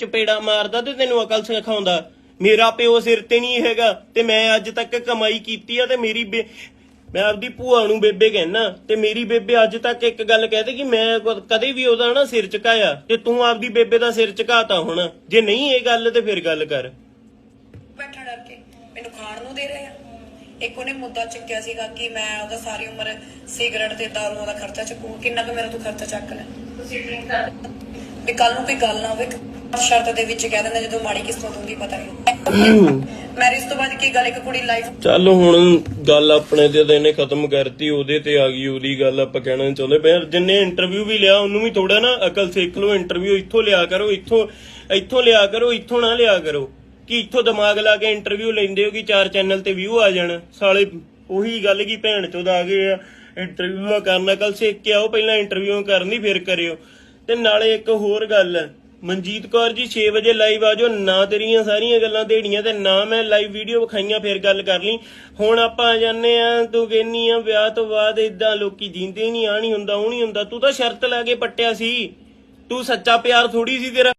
ਚਪੇੜਾ ਮਾਰਦਾ ਤੇ ਤੈਨੂੰ ਅਕਲ ਸਿਖਾਉਂਦਾ। ਮੇਰਾ ਪਿਓ ਸਿਰ ਤੇ ਨਹੀਂ ਹੈਗਾ ਤੇ ਮੈਂ ਅੱਜ ਤੱਕ ਕਮਾਈ ਕੀਤੀ ਆ ਤੇ ਮੇਰੀ ਮੈਂ ਆਪਦੀ ਭੂਆ ਨੂੰ ਬੇਬੇ ਕਹਿਣਾ ਤੇ ਮੇਰੀ ਬੇਬੇ ਅੱਜ ਤੱਕ ਇੱਕ ਗੱਲ ਕਹਦੇ ਕਿ ਮੈਂ ਕਦੇ ਵੀ ਉਹਦਾ ਨਾ ਸਿਰ ਝੁਕਾਇਆ ਤੇ ਤੂੰ ਆਪਦੀ ਬੇਬੇ ਦਾ ਸਿਰ ਝੁਕਾਤਾ ਹੁਣ। ਜੇ ਨਹੀਂ ਇਹ ਗੱਲ ਤੇ ਫਿਰ ਗੱਲ ਕਰ। ਬੈਠਾ ਡਰ ਕੇ ਮੈਨੂੰ ਖਾਣ ਨੂੰ ਦੇ ਰਹੇ ਆ। ਇੱਕ ਉਹਨੇ ਮੁੱਦਾ ਚੱਕਿਆ ਸੀਗਾ ਕਿ ਮੈਂ ਉਹਦਾ ਸਾਰੀ ਉਮਰ ਸਿਗਰਟ ਤੇ ਦਾਰੂ ਦਾ ਖਰਚਾ ਚੱਕੂ ਕਿੰਨਾ ਕੁ ਮੇਰਾ ਤੂੰ ਖਰਚਾ ਚੱਕ ਲੈ। ਤੁਸੀਂ ਡਰਿੰਕ ਕਰ ਵੀ ਕੱਲ ਨੂੰ ਕੋਈ ਗੱਲ ਨਾ ਹੋਵੇ ਸ਼ਰਤ ਦੇ ਵਿੱਚ ਕਹਿ ਦਿੰਦਾ ਜਦੋਂ ਮਾੜੀ ਕਿਸਮਤ ਹੁੰਦੀ ਪਤਾ ਨਹੀਂ ਮੈਰਿਜ ਤੋਂ ਬਾਅਦ ਕੀ ਗੱਲ ਇੱਕ ਕੁੜੀ ਲਾਈਫ ਚੱਲ ਹੁਣ ਗੱਲ ਆਪਣੇ ਤੇ ਤਾਂ ਇਹਨੇ ਖਤਮ ਕਰਤੀ ਉਹਦੇ ਤੇ ਆ ਗਈ ਉਹਦੀ ਗੱਲ ਆਪਾਂ ਕਹਿਣਾ ਚਾਹੁੰਦੇ। ਪਰ ਜਿੰਨੇ ਇੰਟਰਵਿਊ ਵੀ ਲਿਆ ਉਹਨੂੰ ਵੀ ਥੋੜਾ ਨਾ ਅਕਲ ਸਿੱਖ ਲਓ ਇੰਟਰਵਿਊ ਇੱਥੋਂ ਲਿਆ ਕਰੋ ਇੱਥੋਂ ਇੱਥੋਂ ਲਿਆ ਕਰੋ ਇੱਥੋਂ ਨਾ ਲਿਆ ਕਰੋ। ਕਿ ਇੱਥੋਂ ਦਿਮਾਗ ਲਾ ਕੇ ਇੰਟਰਵਿਊ ਲੈਂਦੇ ਹੋ ਕਿ ਚਾਰ ਚੈਨਲ ਤੇ ਵਿਊ ਆ ਜਾਣ। ਸਾਲੇ ਉਹੀ ਗੱਲ ਕੀ ਭੈਣ ਚੋਦ ਆ ਗਏ ਆ ਇੰਟਰਵਿਊ ਕਰਨ ਅਕਲ ਸਿੱਖ ਕੇ ਆਓ ਪਹਿਲਾਂ ਇੰਟਰਵਿਊ ਕਰਨੀ ਫਿਰ ਕਰਿਓ। ਤੇ ਨਾਲੇ ਇੱਕ ਹੋਰ ਗੱਲ, ਮਨਜੀਤ ਕੌਰ ਜੀ 6 ਵਜੇ ਲਾਈਵ ਆ ਜਾਓ, ਨਾ ਤੇਰੀਆਂ ਸਾਰੀਆਂ ਗੱਲਾਂ ਦੇੜੀਆਂ ਤੇ ਨਾ ਮੈਂ ਲਾਈਵ ਵੀਡੀਓ ਵਿਖਾਈਆਂ, ਫਿਰ ਗੱਲ ਕਰ ਲਈ। ਹੁਣ ਆਪਾਂ ਆ ਜਾਂਦੇ ਆ, ਤੂੰ ਕਹਿੰਨੀ ਆ, ਵਿਆਹ ਤੋਂ ਬਾਅਦ ਇਦਾਂ ਲੋਕੀ ਜੀਂਦੇ ਨਹੀਂ ਆ ਨਹੀਂ ਹੁੰਦਾ, ਉਹ ਨਹੀਂ ਹੁੰਦਾ, ਤੂੰ ਤਾਂ ਸ਼ਰਤ ਲਾ ਕੇ ਪੱਟਿਆ ਸੀ। ਤੂੰ ਸੱਚਾ ਪਿਆਰ ਥੋੜੀ ਸੀ ਤੇਰਾ।